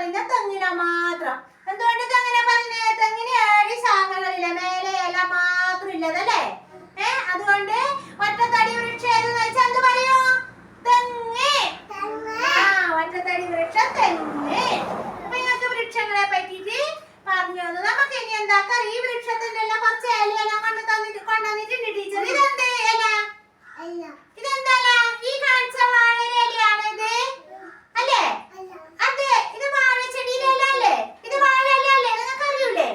പറയുന്നത് തെങ്ങിന മാത്രം. എന്തുകൊണ്ട് തെങ്ങിനെ പറയുന്നത് തെങ്ങിന് ഏഴ് ശാഖകളില്ല. മേലെ ഇല മാത്രം ഇല്ലതല്ലേ ഏഹ് അതുകൊണ്ട് ഒറ്റത്തടി വൃക്ഷം എന്ന് വെച്ചാൽ എന്ത് പറയൂ തെങ്ങ് ആ ഒറ്റത്തടി വൃക്ഷം തെങ്ങ് അപ്പൊ ഇങ്ങനത്തെ വൃക്ഷങ്ങളെ പറ്റിയിട്ട് പറഞ്ഞു തന്നു നമുക്ക് ഇനി എന്താക്കാം ഈ വൃക്ഷത്തിന്റെ എല്ലാം കുറച്ച് ഇലയെല്ലാം കൊണ്ട് തന്നിട്ട് കൊണ്ടുവന്നിട്ടുണ്ട് ടീച്ചർ ഇതെന്ത് ഇല ഇതെന്താ ഇല? ഈ കാണിച്ച വാഴയിലയാണ് ഇത് അല്ലേ അതെ ഇത് വാഴച്ചെടിയിലെ ഇല അല്ലേ ഇത് വാഴയില അല്ലേ നിങ്ങൾക്ക് അറിയൂലേ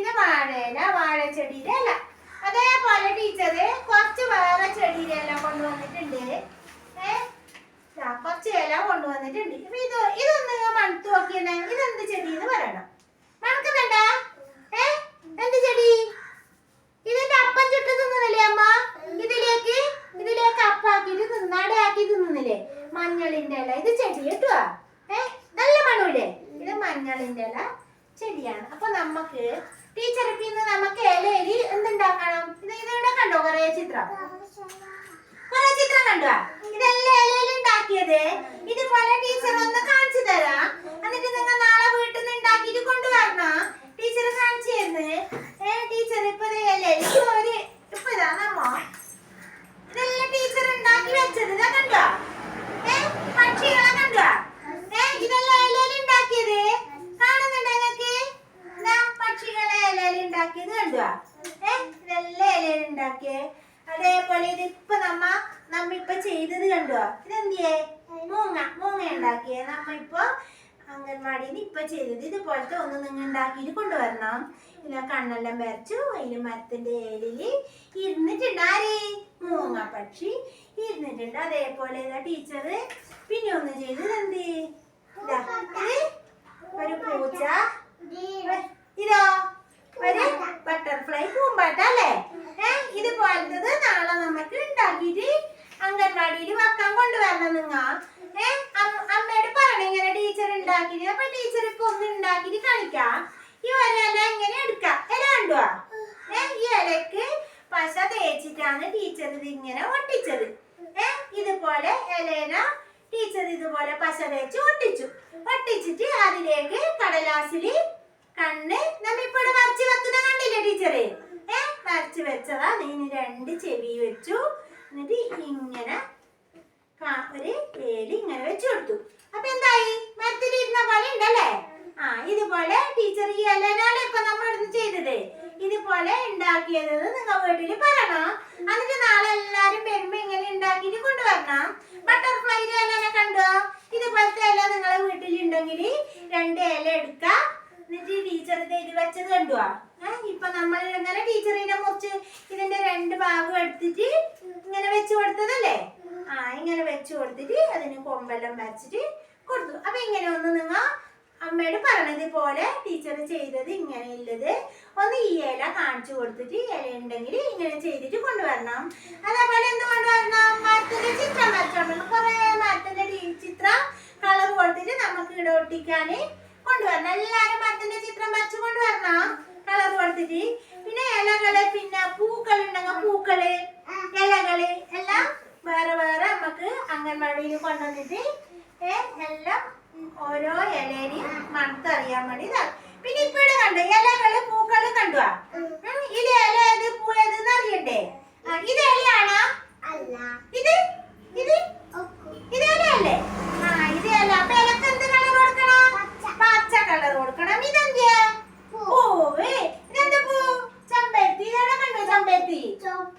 ഇത് വാഴയില വാഴച്ചെടിയിലെ ഇല അതേപോലെ കുറച്ച് വേറെ ചെടിയിലെല്ലാം കൊണ്ടുവന്നിട്ടുണ്ട്. ഏ? ദാ കുറച്ച് ഇല കൊണ്ടുവന്നിട്ടുണ്ട്. അപ്പൊ ഇത് ഇതൊന്ന് മണത്ത് നോക്കിയേ ഇതെന്ത് ചെടി എന്ന് പറയണം. മണക്കുന്നുണ്ടാ? ഏ? എന്ത് ചെടി? ഇതിന്റെ അപ്പം ചുട്ട് തിന്നുന്നില്ലേ അമ്മ? ഇതിലേക്ക് ഇതിലേക്ക് അപ്പാക്കിട്ട് തിന്നാടെ ആക്കി തിന്നുന്നില്ലേ? മഞ്ഞളിന്റെ ഇല. ഇത് ചെടി കേട്ടോ. ഏ? നല്ല മണമില്ലേ? ഇത് മഞ്ഞളിന്റെ ഇല ചെടിയാണ്. അപ്പൊ നമുക്ക് ടീച്ചർ ഇന്ന് നമുക്ക് ഇലയിൽ എന്തുണ്ടാക്കണം? ഇത് ഇതിവിടെ കണ്ടോ കൊറേ ചിത്രം? കൊറേ ചിത്രം കണ്ടോ? ഇതെല്ലാം ഇലയിൽ ഉണ്ടാക്കിയത്. ഇതുപോലെ ടീച്ചർ ഒന്ന് കാണിച്ചു തരാം. എന്നിട്ട് നിങ്ങൾ നാളെ വീട്ടിൽ നിന്ന് ഉണ്ടാക്കിയിട്ട് കൊണ്ടുവരണം. ടീച്ചർ കാണിച്ചു തരുന്നു ഏ ടീച്ചർ ഇപ്പൊ ദേ ഇലയിൽ ഒരു ഇപ്പൊ ഇതാ നമ്മ ഇതെല്ലാം ടീച്ചർ ഉണ്ടാക്കി വെച്ചത് ഇതാ കണ്ടോ ഏ പക്ഷികളെ കണ്ടോ ഏ ഇതെല്ലാം ഇലയിൽ ഉണ്ടാക്കിയത് കാണുന്നുണ്ടോ നിങ്ങൾക്ക് ഇതാ പക്ഷികളെ ഇലയിൽ ഉണ്ടാക്കിയത് കണ്ടോ ഏ ഇതെല്ലാം ഇലയിൽ ഉണ്ടാക്കിയേ അതേപോലെ ഇത് ഇപ്പൊ നമ്മ നമ്മ ഇപ്പൊ ചെയ്തത് കണ്ടോ ഇതെന്തിയേ മൂങ്ങ മൂങ്ങ നമ്മ ഇപ്പൊ അംഗൻവാടിയിൽ ഇപ്പൊ ചെയ്തത് ഇതുപോലത്തെ ഒന്ന് നിങ്ങൾ ഉണ്ടാക്കിയിട്ട് കൊണ്ടുവരണം. ഇല്ല കണ്ണെല്ലാം വരച്ചു അതിന് മരത്തിന്റെ ഏലിൽ ഇരുന്നിട്ടുണ്ട്. ആരേ? മൂങ്ങ പക്ഷി ഇരുന്നിട്ടുണ്ട്. അതേപോലെ ഇതാ ടീച്ചർ പിന്നെ ഒന്ന് ചെയ്തത് എന്ത് ഒരു പൂച്ച. ഇതോ? ഒരു ബട്ടർഫ്ലൈ പൂമ്പാറ്റ അല്ലേ? ഇതുപോലത്തത് നാളെ നമുക്ക് ഉണ്ടാക്കിയിട്ട് അംഗൻവാടിയിൽ വെക്കാൻ കൊണ്ടുവരണം നിങ്ങ ഏ അം- അമ്മയോട് പറയണം ഇങ്ങനെ ടീച്ചർ ഉണ്ടാക്കിയിട്ട് അപ്പൊ ടീച്ചർ ഇപ്പൊ ഒന്ന് ഉണ്ടാക്കിട്ട് കാണിക്കാം ഈ ഒരല എങ്ങനെ എടുക്കാം? ഇല കണ്ടുവാ ഏ ഈ ഇലക്ക് പശ തേച്ചിട്ടാണ് ടീച്ചർ ഇത് ഇങ്ങനെ ഒട്ടിച്ചത്. ഏ ഇതുപോലെ ഇലേന ടീച്ചർ ഇതുപോലെ പശ തേച്ച് ഒട്ടിച്ചു. ഒട്ടിച്ചിട്ട് അതിലേക്ക് കടലാസിൽ കണ്ണ് നമ്മ ഇപ്പൊ വരച്ച് വെക്കുന്ന കണ്ടില്ലേ ടീച്ചറെ ഏ വരച്ച് വെച്ചതാ. നീ രണ്ട് ചെവി വെച്ചു. എന്നിട്ട് ഇങ്ങനെ ഒരു ഏലി ഇങ്ങനെ വെച്ചു കൊടുത്തു അപ്പൊ എന്തായി മരത്തിലിരുന്ന പോലെ ഉണ്ടല്ലേ ആ ഇതുപോലെ ടീച്ചർ ഈ ഇലനാണ് ഇപ്പൊ നമ്മൾ ഇവിടുന്ന് ചെയ്തത് ഇതുപോലെ ഉണ്ടാക്കിയത് നിങ്ങൾ വീട്ടിൽ പറയണം. എന്നിട്ട് നാളെ എല്ലാരും വരുമ്പോ ഇങ്ങനെ ഉണ്ടാക്കിട്ട് കൊണ്ടുവരണം. ബട്ടർഫ്ലൈ ഇല കണ്ടോ? ഇതുപോലത്തെ ഇല നിങ്ങളെ വീട്ടിലുണ്ടെങ്കിൽ രണ്ട് ഇല എടുക്ക. എന്നിട്ട് ടീച്ചർ ഇത് വെച്ചത് കണ്ടുവാ? ഏഹ് ഇപ്പൊ നമ്മൾ ഇങ്ങനെ ടീച്ചറിനെ മുറിച്ച് ഇതിന്റെ രണ്ട് ഭാഗം എടുത്തിട്ട് ഇങ്ങനെ വെച്ചു കൊടുത്തതല്ലേ? ആ ഇങ്ങനെ വെച്ചു കൊടുത്തിട്ട് അതിന് കൊമ്പെല്ലാം വരച്ചിട്ട് കൊടുത്തു. അപ്പൊ ഇങ്ങനെ ഒന്ന് അമ്മയോട് പറഞ്ഞതുപോലെ ടീച്ചർ ചെയ്തത് ഇങ്ങനെയുള്ളത്. ഒന്ന് ഈ ഇല കാണിച്ചു കൊടുത്തിട്ട് ഇല ഉണ്ടെങ്കിൽ ഇങ്ങനെ ചെയ്തിട്ട് കൊണ്ടുവരണം. അതേപോലെ എന്ത് കൊണ്ടുവരണം? മരത്തിന്റെ ചിത്രം വരച്ചോണ്ട് കുറെ മരത്തിന്റെ ചിത്രം കളർ കൊടുത്തിട്ട് നമുക്ക് ഇവിടെ ഒട്ടിക്കാന് കൊണ്ടുവരണം. എല്ലാരും മരത്തിന്റെ ചിത്രം വരച്ചു കൊണ്ടുവരണം. കളർ കൊടുത്തിട്ട്. പിന്നെ ഇലകൾ പിന്നെ പൂക്കൾ ഉണ്ടെങ്കിൽ പൂക്കൾ ഇലകൾ എല്ലാം വേറെ വേറെ നമുക്ക് അംഗൻവാടിയിൽ കൊണ്ടുവന്നിട്ട് എല്ലാം ഓരോ ഇലയിലും മണത്തറിയാൻ വേണ്ടി ഇതാ. പിന്നെ ഇപ്പൊ ഇവിടെ കണ്ടു ഇലകൾ പൂക്കൾ കണ്ടു? ഇത് ഇല ഏത് പൂ ഏതെന്ന് അറിയണ്ടേ? ഇത് ഇലയാണോ ഇത് ഇത് ഇലയല്ലേ ആ ഇത് ഇല അപ്പൊ ഇലക്ക് എന്ത് കളർ കൊടുക്കണം പച്ച കളർ കൊടുക്കണം ഇതെന്തിയാ പൂവ് ഇതെന്താ പൂ ചെമ്പരത്തി ഇതെവിടെ കണ്ടു ചെമ്പരത്തി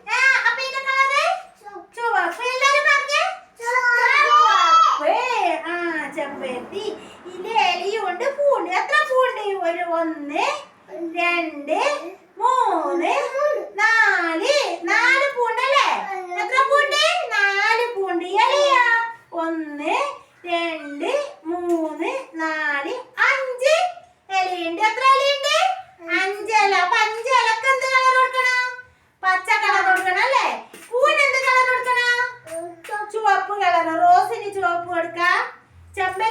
ആ അപ്പൊ ഇതിന്റെ കളറ് ചുവപ്പ് എല്ലാരും പറഞ്ഞേ ചുവപ്പ് ആ ചെമ്പരത്തി ഇതിന്റെ എലിയുണ്ട് പൂണ്ട്. എത്ര പൂണ്ട്? ഒരു ഒന്ന് രണ്ട് മൂന്ന് നാല് നാല് പൂണ്ടല്ലേ എത്ര പൂണ്ട് നാല് പൂണ്ട് ഇലയാ ഒന്ന് രണ്ട് മൂന്ന് നാല് അഞ്ച്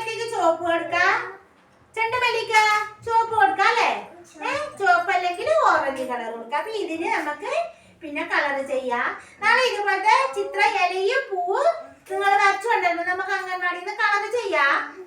ഇത് ചുവപ്പ് കൊടുക്കാം ചെണ്ടുമല്ലിക്ക ചുവപ്പ് കൊടുക്കാം അല്ലേ ഏഹ് ചുവപ്പ് അല്ലെങ്കിൽ ഓറഞ്ച് കളർ കൊടുക്കാം. അപ്പൊ ഇതിന് നമുക്ക് പിന്നെ കളർ ചെയ്യാം. നാളെ ഇതുപോലത്തെ ചിത്ര ഇലയും പൂവും നിങ്ങൾ വരച്ചു നമുക്ക് അംഗൻവാടിയിൽ നിന്ന് കളർ ചെയ്യാം.